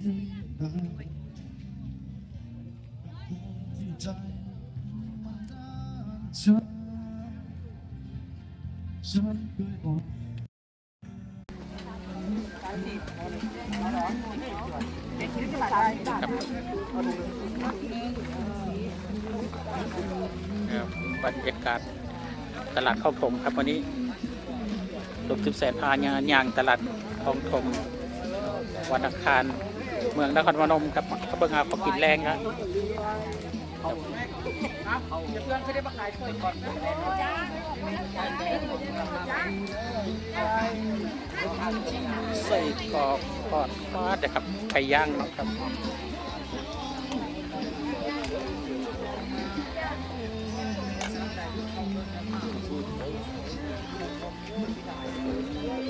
ครับบรรยากาศตลาดข้าวถมครับวันนี้ลูกสิบแสนพายายางตลาดคลองถมวันอังคาร เมืองนครพนมครับเขาเบิ่งหาของกินแรงครับใส่กรอบทอดทอดนะครับไก่ย่างนะครับ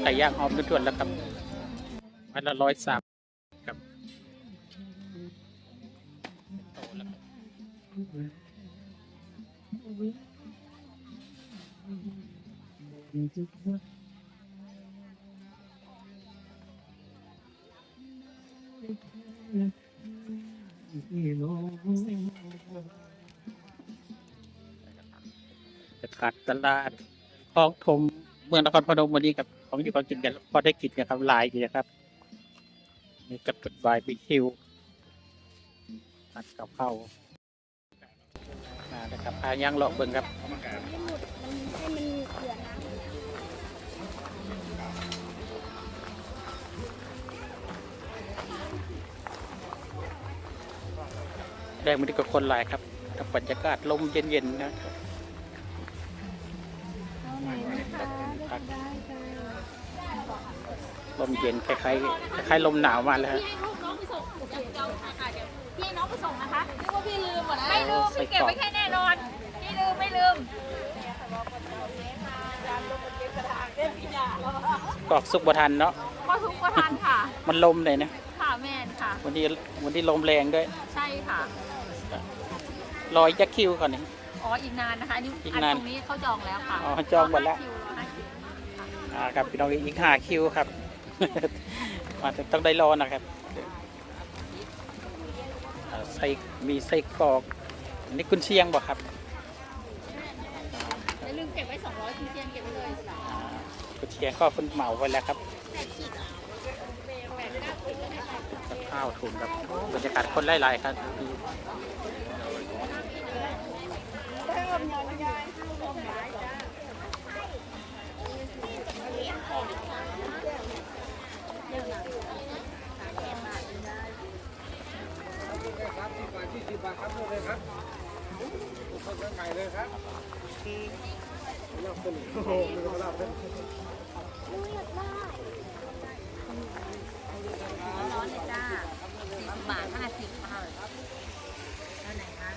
ไก่ย่างหอมทวนๆแล้วครับวันละร้อยสาม ขาดตลาดคลองถมเมืองนครพนมวันนี้ครับของอยู่ของกินกันพอได้กินกันครับลายอยู่นะครับมีกับจุดบายบีคิวตัดกับข้าวมา นะครับพาย่างเลาะเบิ่งครับให้มันเกลือน้ำแดงมันนี่ก็คนหลายครับกับบรรยากาศลมเย็นๆนะครับเอาไหนนะคะเลือกได้ค่ะลมเย็นคล้ายๆคล้ายๆลมหนาวมาแล้วฮะ ส่งเดี๋ยวเดี๋ยวค่ะเดี๋ยวพี่ให้น้องไปส่งนะคะนึกว่าพี่ลืมหมดนะไม่ลืมพี่เก็บไว้แค่แน่นอน พี่ลืมไม่ลืมกรอกสุกบทันเนาะก็ทุกก็ทันค่ะ มันลมเลยนะค่ะแม่นค่ะ วันนี้วันนี้ลมแรงด้วย ใช่ค่ะ รอยยักษ์คิวก่อนนี่ อ๋ออีกนานนะคะอันนี้อีกอันนานตรงนี้เขาจองแล้วค่ะอ๋อจองหมดแล้วรห้าคิรอห้าคิวอ่าครับพี่น้องอีกห้าคิวครับ มาต้องได้รอนะครับอ่าใส่มีไส้กรอกอันนี่กุนเชียงบ่ครับอย่าลืมเก็บไว้200คุณเชียนเก็บไว้เลยอ่ากุนเชียงก็คุณเหมาไว้แล้วครับกับข้าวถุงครับบรรยากาศคนไล่ๆครับ ยี่สิบบาทครับเลยครับอุปกรณ์ใหม่เลยครับลาบเป็นโอ้โหลาบเป็นลูกอยากร้อนเลยจ้าสี่สิบบาทห้าสิบค่ะแล้วไหนคะ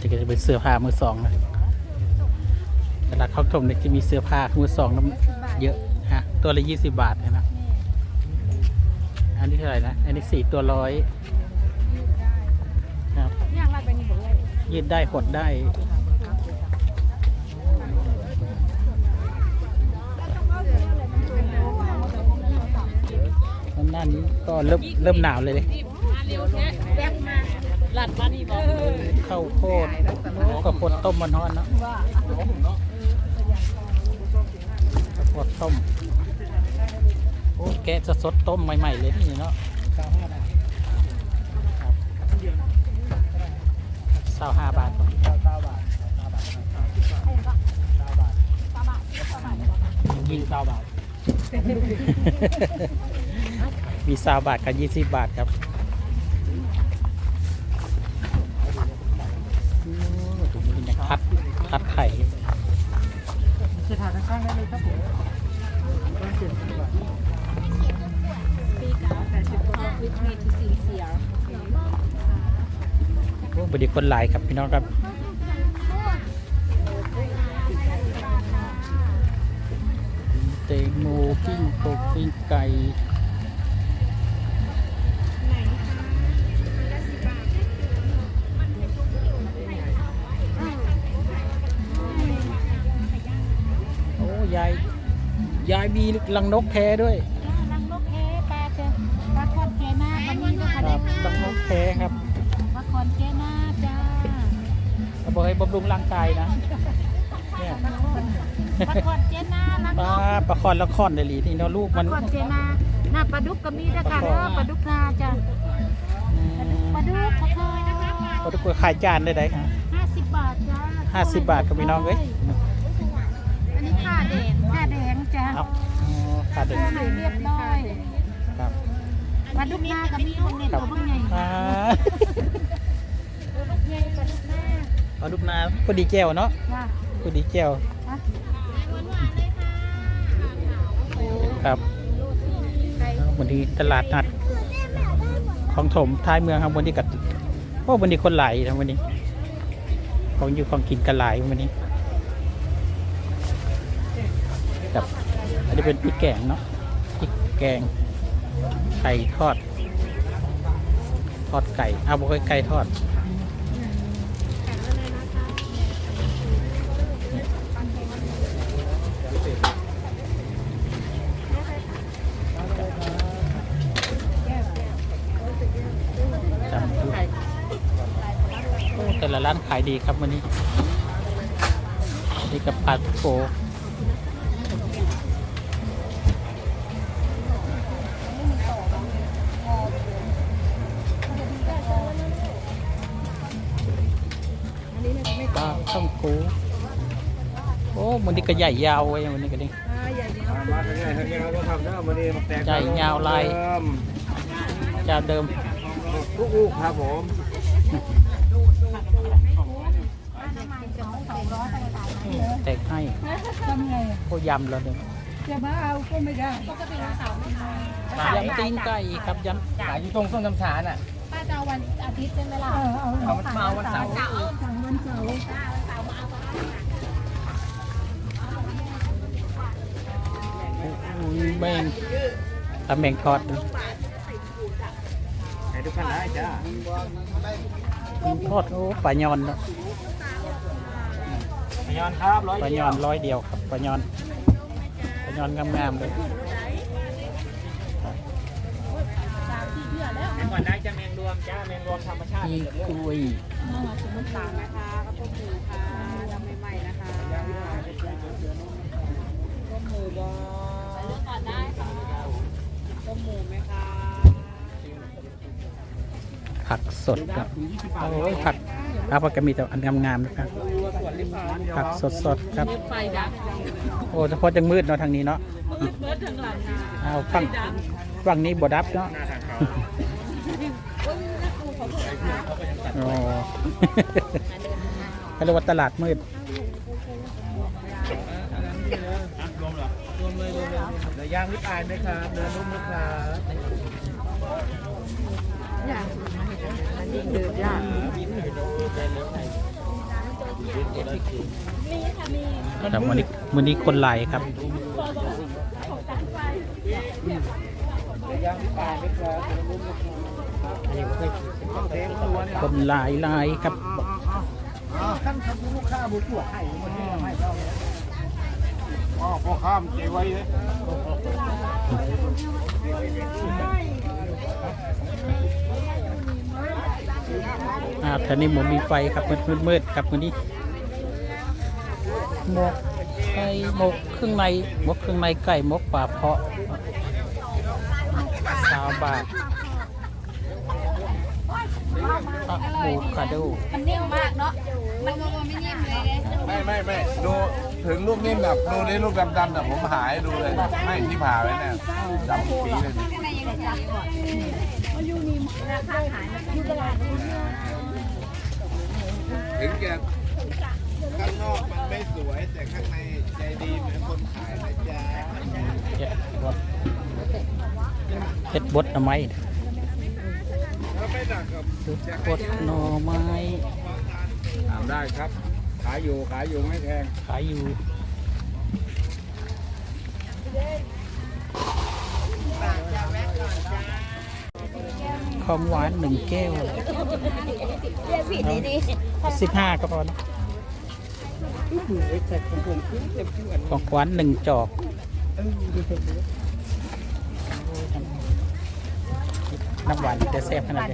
จะก็จะเป็นเสื้อผ้ามือสองนะตลาดข้าวต้มเนี่ยจะมีเสื้อผ้ามือสองน้ำ ตัวละยี่สิบบาทนะนะอันนี้เท่าไหร่นะ อันนี้สี่ตัวร้อยครับย่างลาดไปนี่บอกเลยยืดได้หดได้หน้านี้ก็เริ่มเริ่มหนาวเลยเลยแวบมาหลัดมาดีบอกข้าวโพดข้าวโพดต้มมันฮอนเนาะข้าวโพดต้ม โอ้แกะสดๆต้มใหม่ ๆ เลยนี่เนาะเศร้าห้าบาทยิงเศร้าบาท มีซาวบาทกับยี่สิบบาทครับโอ้ถุงนี้เนี่ยทัดทัดไข่สถานข้างได้เลยครับผม โอ้บดีคนหลายครับ พี่น้องครับเตงโมปิ้งโกปิ้งไก่ยาย ยายมีลังนกแท้ด้วย บอกให้บำรุงร่างกายนะเนี่ยปลาคอนแกนาลังปนลากปลาคอนละคอนเลยลีนี่เนาะลูกปมัลาน คอนแกนาหน้าปลาดุกก็มีนะปลาคอคะเด้อปลาดุกนาจ้าอืมปลาดุกปลาคอเขาทุกคนขายจานได้ไหมครับห้าสิบบาทจ้าห้าสิบบาทกับพี่น้องเอ้ยอันนี้ค่าแดงค่าแดงจ้าเอาอ๋อขาดเด็กค่าเรียบร้อยครับปลาดุกนาก็มีคนเนี่ยครับตัวเบิ่งใหญ่อ่าตัวเบิ่งใหญ่ปลาดุกนา เอาลูกนาพอดีแก้วเนาะจ้าพอดีแก้วฮะครับวันนี้ตลาดนัดของถมท้ายเมืองครับวันนี้กัดโอ้วันนี้คนหลายนะวันนี้ ของอยู่ของกินกันหลายวันนี้กับอันนี้เป็นพริกแกงเนาะพริกแกงไก่ทอด ทอดไก่เอาบอกไก่ทอด จำดูโอ้แต่ละร้านขายดีครับวันนี้นี่กับปลาทูโกปลาต้องโกโอ้มันนี้ก็ใหญ่ยาวไว้วันนี้ก็นี่มาทางนี้ทางนี้เราต้องทำนะวันนี้มาแตกใหญ่ยาวลายเจ้าเดิมลูกๆครับผม แตกให้ทำไงอะโอ้ยำแล้วเนี่ยจะมาเอาก็ไม่ได้ยำตีนไก่ครับยำขายอยู่ตรงส้มตำฉานอะป้าจะเอาวันอาทิตย์ใช่ไหมล่ะเออเอาเอามันมาวันเสาร์สั่งวันเสาร์อุ้ยแมงทำแมงทอดนะให้ทุกท่านได้จ้า ทอดโอ้ปลายอนเนอะพยอนครับร้อยปลายอนร้อยเดียวครับปลายอนปลายอนงามๆเลยก่อนได้จะแมงรวมจ้าแมงรวมธรรมชาติอีกล้วยต่างนะคะกระปุกหมูค่ะทำใหม่ๆนะคะเลือกก่อนได้ค่ะต้มหมูไหมคะ ผักสดครับโอ้ยผักครับก็มีแต่อันงามๆนะครับผักสดๆครับไฟดับโอ้เฉพาะจังมืดเนาะทางนี้เนาะเบิร์ดถึงหลังนะเอาฝั่งฝั่งนี้บดับเนาะโอ้เขาเรียกว่าตลาดมืดรวมเลยรวมเลยเนื้อย่างริบอายไหมครับเนื้อนุ่มนะครับครับวั นนี้วันนี้คนหลายครับเนื้อย่างริบอายไหมครับเนื้อนุ่มนะครับเต็มตัวเนี่ยคนหลายหลายครับขั้นทำลูกค้าบุตรไข่หมดนี่ไม่เราอ๋อพอข้ามเจไว้เลย อ่าแถวนี้หมมีไฟครับมืดมืดครับวันนี้หมกไก่หมกเครื่องในหมกเครื่องในไก่หมกปลาเพาะสาวบาทอะโวคาโดมันนิ่มมากเนาะมันก็ไม่นิ่มเลยไม่ไม่ไม่ดูถึงลูกนิ่มแบบดูนี่ลูกดำๆน่ผมหายดูเลยไม่ที่ผ่าไว้เนี่ยดำปีเลย ข้างในยังจับก่อนมันอยู่นี่ราคาขายอยู่ตลาดนี้ถึงจะข้างนอกมันไม่สวย แต่ข้างในใจดีเหมือนคนขายนะจ๊ะเจ็ดบดเจ็ดบดหน่อไม้ถ้าไม่ดักกับบดหน่อไม้ ถามได้ครับ ขายอยู่ขายอยู่ไม่แพงขายอยู่ ความหวานหนึ่งแก้วผิดดีดีสิบห้าก็พอนะของขวัญหนึ่งจอกน้ำหวานจะแซ่บขนาดไหน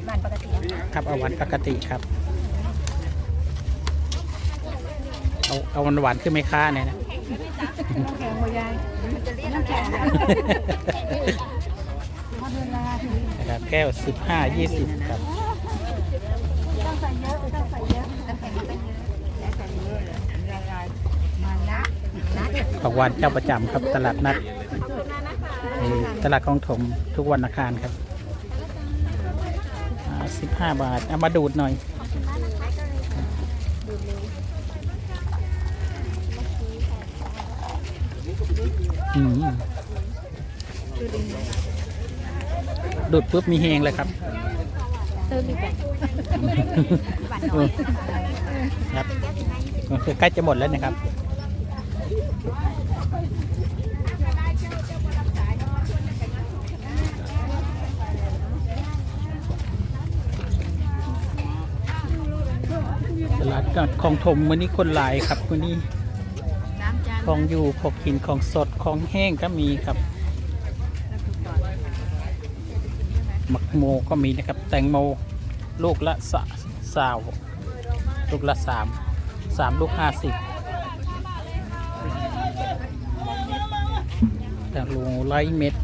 ครับเอาหวานปกติครับ เอาเอาหวานหวานขึ้นไม่ค่าเนี่ยนะแข็งหัวยายน้ำแข็งพอเดินลาถึง นะครับแก้วสิบห้ายี่สิบครับต้องใส่เยอะต้องใส่เยอะน้ำแข็งต้องเยอะแล้วใส่เยอะเลยละลายมานะนะของหวานเจ้าประจำครับตลาดนัดตลาดคลองถมทุกวันอังคารครับสิบห้าบาท เอามาดูดหน่อยอืม ดูดปุ๊บมีเฮงเลยครับเติมอีกแบบเออครับคือใกล้จะหมดแล้วนะครับตลาดกัดของถมวันนี้คนหลายครับวันนี้น้ำจานของอยู่ของกินของสดของแห้งก็มีครับมัก โมก็มีนะครับ แตงโมลูกละสะสาวลูกละสามสามลูกห้าสิบแต่ลูไลเม็ด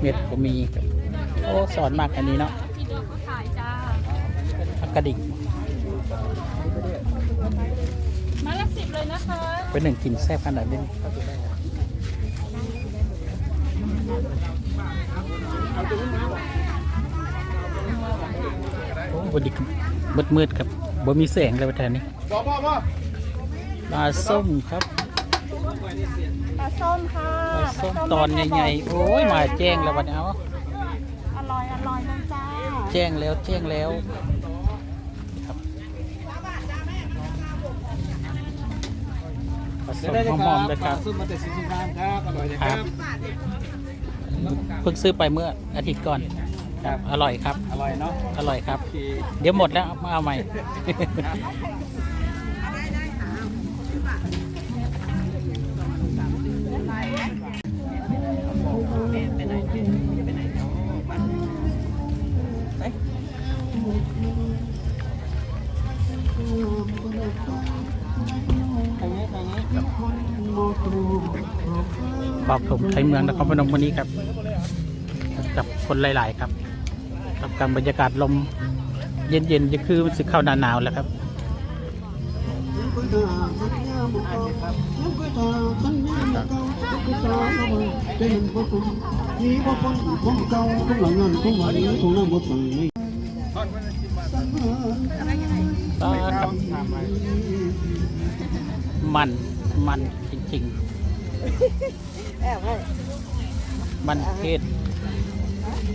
เม็ดก็มีครับโอ้สอนมากอันนี้เนาะที่เดิมเขาขายจ้าผักกระดิ่งมาละสิบเลยนะคะ เป็นหนึ่งกินแซ่บขนาดนี้ โอ้วันนี้มืดมืดๆครับบ่มีแสงเลยประเทศนี้บ่บ่บ่ปลาส้มครับปลาส้มค่ะปลาส้มตอนใหญ่ๆโอ้ยมาแจ้งแล้ววันนี้เอาอร่อยอร่อยนะจ้าแจ้งแล้วแจ้งแล้วครับปลาส้มหอมๆเลยครับซื้อมาแต่สีสุพรรณครับอร่อย เลยคครัรับบเพิ่งซื้อไปเมื่ออาทิตย์ก่อนครับอร่อยครับ อร่อยเนาะอร่อยครับ เดี๋ยวหมดแล้วมาเอาใหม่บอกผมไทยเมืองนครพนมวันนี้ครับ กับคนหลาย ๆ ครับกับการบรรยากาศลมเย็นๆจะคือมันสึกเข้าหนาหนาวแล้วครับมีบ่คนของเก่าของหลังนั้นของหวานนี้ของน้ำบ่สั่งไม่ก็ครับมันมันจริงๆมันเทศ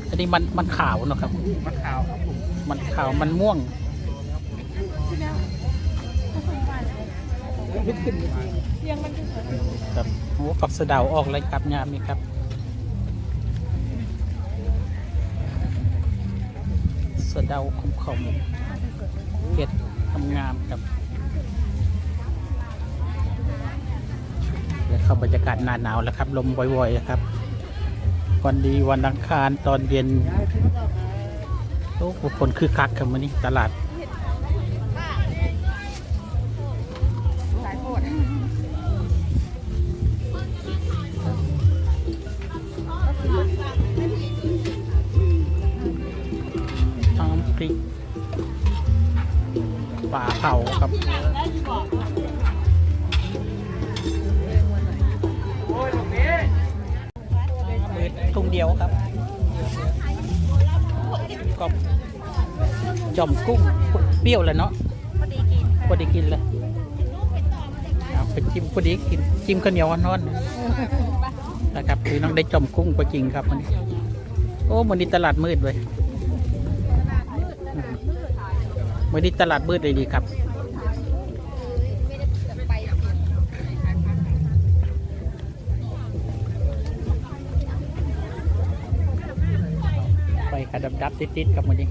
อันนี้มันมันขาวเนอะครับ มันขาวครับผมมันขาวมันม่วงครับโอ้กับสะเดาออกเลยครับยามนี้ครับสะเดาคมคมๆเห็ดทำงามครับแล้วเข้าบรรยากาศหนาหนาวแล้วครับ ลมบ่อยๆนะครับ วันดีวันอังคารตอนเย็นโอ้คนคือคักครับวันนี้ตลาดน้ำพริกปลาเผาครับ ก็จอมกุ้งเปรี้ยวเลยเนาะพอดีกินเลยเอาไปจิ้มพอดีกินจิ้มข้าวเหนียวร้อนๆนะครับคือน้องได้จอมกุ้งก็จริงครับวันนี้โอ้วันนี้ตลาดมืดเลยวันนี้ตลาดมืดเลยดีครับ ดับดับๆติดๆกับวันนี้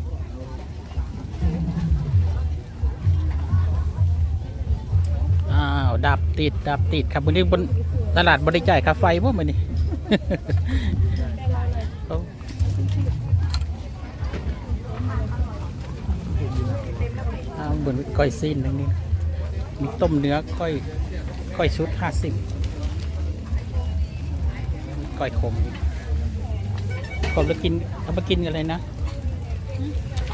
าวดับติดดับติดครับวันนี้บนตลาดบริจ่ายค่าไฟบ่มื้อนี้โอ้าวเหมือนก้อยซีนนึงนี่มีต้มเนื้อก้อยก้อยชุดห้าสิบก้อยขมอีก ผมจะกินเอามากินกันเลยนะ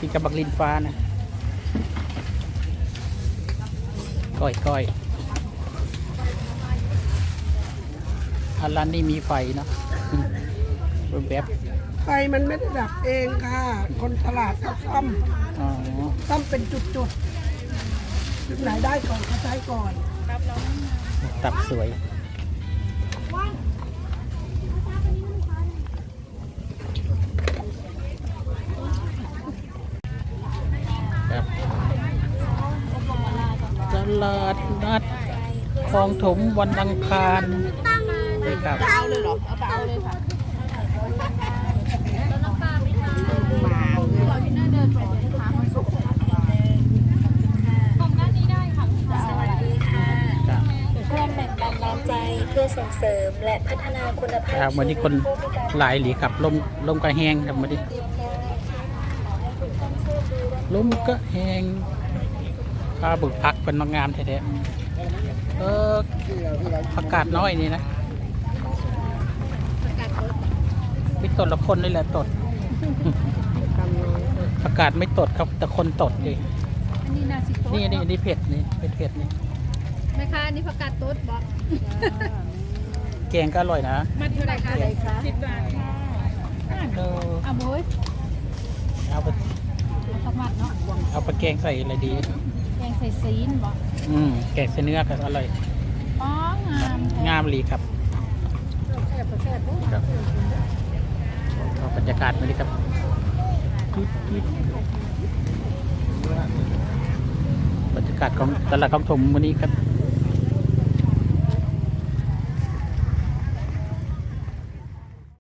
กินกับบักลินฟ้านะก้อยก้อยอันร้านนี้มีไฟเนาะแบบไฟมันไม่ได้ดับเองค่ะ คนตลาดเขาซ่อมอ๋อซ่อมเป็นจุดๆจุดไหนได้ก่อนเขาใช้ก่อน ตับสวย ครับตลาดนัดคล องถมวันอังคารเลยครับเอาเลยเหรอเอาไปเอาเลยค่ะแล้วน้ำปลาไม่ทานมาเราที่น่าเดินไปเดินทางมันสุกตรงด้านนี้ได้ค่ะสวัสดีค่ะครับร่วมแบ่งปันน้ำใจเพื่อส่งเสริมและพัฒนาคุณภาพครับวันนี้คนหลายหลีครับลมลมก็แห้งครับวันนี้ลมก็แห้งพาบึกพักเป็นงามแท้ๆ เอออากาศน้อยนี่นะไม่ตดละคนนี่แหละตดอากาศไม่ตดครับแต่คนตดเองอันนี้นาซิโต้นี่นี่นี่เผ็ดนี่เผ็ดเผ็ดนี่แม่ค้าอันนี้ผักกาดต๊ดบอกแกงก็อร่อยนะมันเท่าไหร่คะสิบบาทค่ะเออเอาบุ้ยเอาไปสมัดเนาะเอาไปแกงใส่อะไรดีแก งใส่ซีนบอกอืมแกงใส่เนื้อก็อร่อยอ๋องามงามหลีครับแซ่บแซ่บปุ๊บครับเอาบรรยากาศมาดิครับบรรยากาศของตลาดคลองถมวันนี้ครับ